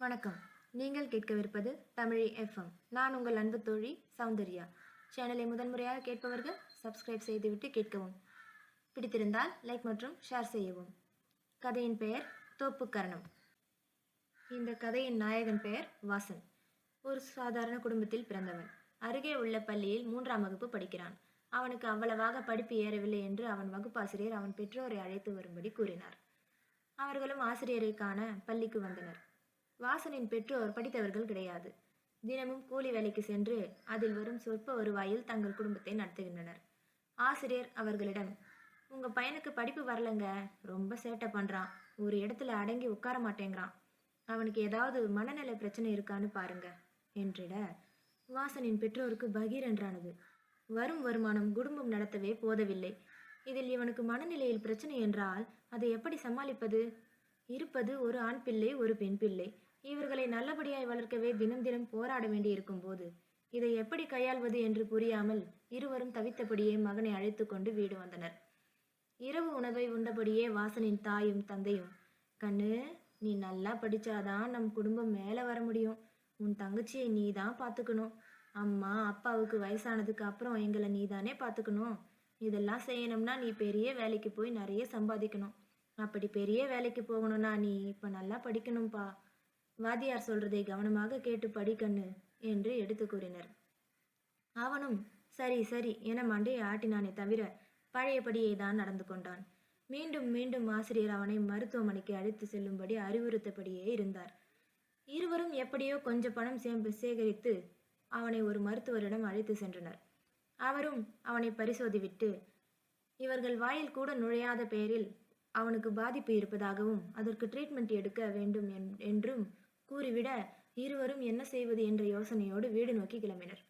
வணக்கம். நீங்கள் கேட்கவிருப்பது தமிழ் எஃப்எம் நான் உங்கள் அன்பு தோழி சௌந்தர்யா. சேனலை முதன்முறையாக கேட்பவர்கள் சப்ஸ்கிரைப் செய்துவிட்டு கேட்கவும். பிடித்திருந்தால் லைக் மற்றும் ஷேர் செய்யவும். கதையின் பெயர் தோப்பு கரணம். இந்த கதையின் நாயகன் பெயர் வாசன். ஒரு சாதாரண குடும்பத்தில் பிறந்தவன். அருகே உள்ள பள்ளியில் மூன்றாம் வகுப்பு படிக்கிறான். அவனுக்கு அவ்வளவாக படிப்பு ஏறவில்லை என்று அவன் வகுப்பாசிரியர் அவன் பெற்றோரை அழைத்து வரும்படி கூறினார். அவர்களும் ஆசிரியரை காண பள்ளிக்கு வந்தனர். வாசனின் பெற்றோர் படித்தவர்கள் கிடையாது. தினமும் கூலி வேலைக்கு சென்று அதில் வரும் சொற்ப வருவாயில் தங்கள் குடும்பத்தை நடத்துகின்றனர். ஆசிரியர் அவர்களிடம் உங்க பையனுக்கு படிப்பு வரலங்க. ரொம்ப சேட்டை பண்றான். ஒரு இடத்துல அடங்கி உட்கார மாட்டேங்கிறான். அவனுக்கு ஏதாவது மனநல பிரச்சனை இருக்கான்னு பாருங்க என்றிட வாசனின் பெற்றோருக்கு பகீர் என்றானது. வரும் வருமானம் குடும்பம் நடத்தவே போதவில்லை. இதில் இவனுக்கு மனநிலையில் பிரச்சனை என்றால் அதை எப்படி சமாளிப்பது? இருப்பது ஒரு ஆண் பிள்ளை ஒரு பெண் பிள்ளை. இவர்களை நல்லபடியாய் வளர்க்கவே தினம் தினம் போராட வேண்டியிருக்கும் போது இதை எப்படி கையாள்வது என்று புரியாமல் இருவரும் தவித்தபடியே மகனை அழைத்து கொண்டு வீடு வந்தனர். இரவு உணவை உண்டபடியே வாசனின் தாயும் தந்தையும் கண்ணு நீ நல்லா படிச்சாதான் நம் குடும்பம் மேலே வர முடியும். உன் தங்கச்சியை நீ தான் பார்த்துக்கணும். அம்மா அப்பாவுக்கு வயசானதுக்கு அப்புறம் எங்களை நீ தானே பார்த்துக்கணும். இதெல்லாம் செய்யணும்னா நீ பெரிய வேலைக்கு போய் நிறைய சம்பாதிக்கணும். அப்படி பெரிய வேலைக்கு போகணும்னா நீ இப்போ நல்லா படிக்கணும்ப்பா வாத்தியார் சொல்றதை கவனமாக கேட்டு படிக்கண்ணு என்று எடுத்து கூறினர். அவனும் சரி சரி என மண்டையை ஆட்டினானே தவிர பழையபடியே தான் நடந்து கொண்டான். மீண்டும் மீண்டும் ஆசிரியர் அவனை மருத்துவமனைக்கு அழைத்து செல்லும்படி அறிவுறுத்தபடியே இருந்தார். இருவரும் எப்படியோ கொஞ்சம் பணம் சேம்பு சேகரித்து அவனை ஒரு மருத்துவரிடம் அழைத்து சென்றனர். அவரும் அவனை பரிசோதிவிட்டு இவர்கள் வாயில் கூட நுழையாத பெயரில் அவனுக்கு பாதிப்பு இருப்பதாகவும் அதற்கு ட்ரீட்மெண்ட் எடுக்க வேண்டும் என்- என்றும் கூறிவிட இருவரும் என்ன செய்வது என்ற யோசனையோடு வீடு நோக்கி கிளம்பினர்.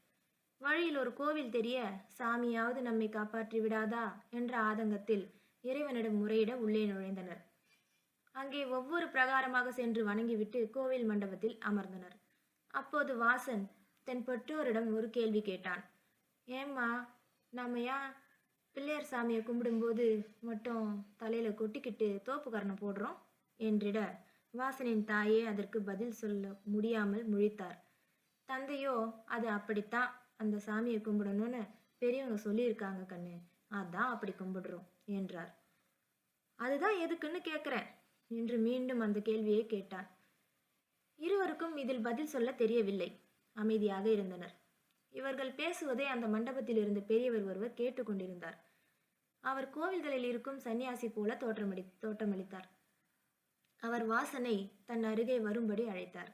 வழியில் ஒரு கோவில் தெரிய சாமியாவது நம்மை காப்பாற்றி விடாதா என்ற ஆதங்கத்தில் இறைவனிடம் முறையிட உள்ளே நுழைந்தனர். அங்கே ஒவ்வொரு பிரகாரமாக சென்று வணங்கிவிட்டு கோவில் மண்டபத்தில் அமர்ந்தனர். அப்போது வாசன் தன் பெற்றோரிடம் ஒரு கேள்வி கேட்டான். ஏம்மா நாம ஏன் பிள்ளையார் சாமியை கும்பிடும்போது மட்டும் தலையில கொட்டிக்கிட்டு தோப்புக்கரணம் போடுறோம்? என்றிட வாசனின் தாயே அதற்கு பதில் சொல்ல முடியாமல் முழித்தார். தந்தையோ அது அப்படித்தான். அந்த சாமியை கும்பிடணும்னு பெரியவங்க சொல்லியிருக்காங்க கண்ணு. அதான் அப்படி கும்பிடுறோம் என்றார். அதுதான் எதுக்குன்னு கேட்குறேன் என்று மீண்டும் அந்த கேள்வியை கேட்டான். இருவருக்கும் இதில் பதில் சொல்ல தெரியவில்லை. அமைதியாக இருந்தனர். இவர்கள் பேசுவதை அந்த மண்டபத்தில் இருந்த பெரியவர் ஒருவர் கேட்டுக்கொண்டிருந்தார். அவர் கோவில்களில் இருக்கும் சன்னியாசி போல தோற்றமளி தோற்றமளித்தார். அவர் வாசனை தன் அருகே வரும்படி அழைத்தார்.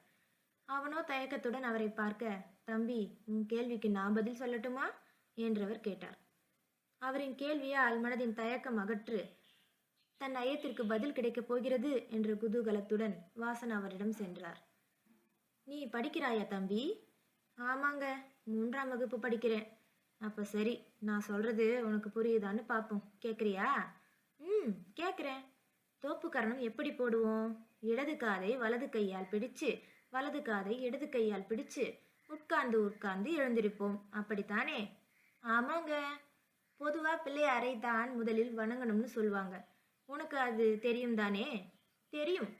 அவனோ தயக்கத்துடன் அவரை பார்க்க தம்பி உன் கேள்விக்கு நான் பதில் சொல்லட்டுமா? என்றவர் கேட்டார். அவரின் கேள்வியால் மனதின் தயக்கம் அகற்று தன் ஐயத்திற்கு பதில் கிடைக்கப் போகிறது என்ற குதூகலத்துடன் வாசன் அவரிடம் சென்றார். நீ படிக்கிறாயா தம்பி? ஆமாங்க மூன்றாம் வகுப்பு படிக்கிறேன். அப்ப சரி நான் சொல்றது உனக்கு புரியுதான்னு பார்ப்போம் கேட்குறியா ம் கேட்குறேன் தோப்புக்கரணம் எப்படி போடுவோம்? இடது காதை வலது கையால் பிடிச்சு வலது காதை இடது கையால் பிடிச்சு உட்கார்ந்து உட்கார்ந்து எழுந்திருப்போம். அப்படித்தானே? ஆமாங்க. பொதுவா பிள்ளையாரை தான் முதலில் வணங்கணும்னு சொல்லுவாங்க. உனக்கு அது தெரியும் தானே? தெரியும்.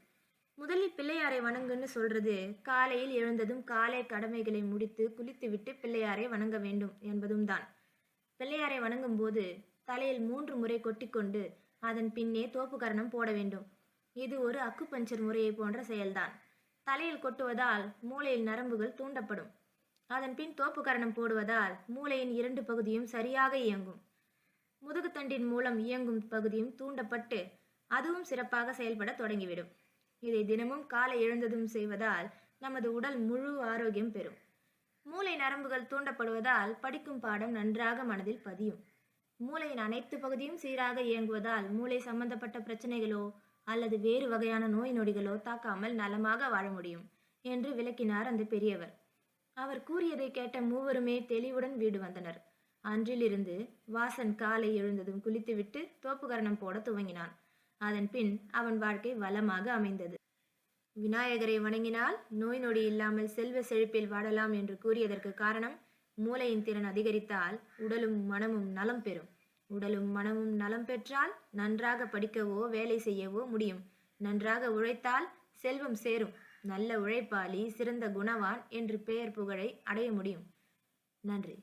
முதலில் பிள்ளையாரை வணங்குன்னு சொல்றது காலையில் எழுந்ததும் காலை கடமைகளை முடித்து குளித்துவிட்டு பிள்ளையாரை வணங்க வேண்டும் என்பதும் தான் பிள்ளையாரை வணங்கும் போது தலையில் மூன்று முறை கொட்டிக்கொண்டு அதன் பின்னே தோப்புக்கரணம் போட வேண்டும். இது ஒரு அக்குபஞ்சர் முறையை போன்ற செயல்தான். தலையில் கொட்டுவதால் மூளையில் நரம்புகள் தூண்டப்படும். அதன் பின் தோப்புக்கரணம் போடுவதால் மூளையின் இரண்டு பகுதியும் சரியாக இயங்கும். முதுகுத்தண்டின் மூலம் இயங்கும் பகுதியும் தூண்டப்பட்டு அதுவும் சிறப்பாக செயல்பட தொடங்கிவிடும். இதை தினமும் காலை எழுந்ததும் செய்வதால் நமது உடல் முழு ஆரோக்கியம் பெறும். மூளை நரம்புகள் தூண்டப்படுவதால் படிக்கும் பாடம் நன்றாக மனதில் பதியும். மூளையின் அனைத்து பகுதியும் சீராக இயங்குவதால் மூளை சம்பந்தப்பட்ட பிரச்சனைகளோ அல்லது வேறு வகையான நோய் நொடிகளோ தாக்காமல் நலமாக வாழ முடியும் என்று விளக்கினார் அந்த பெரியவர். அவர் கூறியதை கேட்ட மூவருமே தெளிவுடன் வீடு வந்தனர். அன்றிலிருந்து வாசன் காலை எழுந்ததும் குளித்துவிட்டு தோப்புகரணம் போட துவங்கினான். அதன் பின் அவன் வாழ்க்கை வளமாக அமைந்தது. விநாயகரை வணங்கினால் நோய் நொடி இல்லாமல் செல்வ செழிப்பில் வாழலாம் என்று கூறியதற்கு காரணம் மூளையின் திறன் அதிகரித்தால் உடலும் மனமும் நலம் பெறும். உடலும் மனமும் நலம் பெற்றால் நன்றாக படிக்கவோ வேலை செய்யவோ முடியும். நன்றாக உழைத்தால் செல்வம் சேரும். நல்ல உழைப்பாளி சிறந்த குணவான் என்று பெயர் புகழை அடைய முடியும். நன்றி.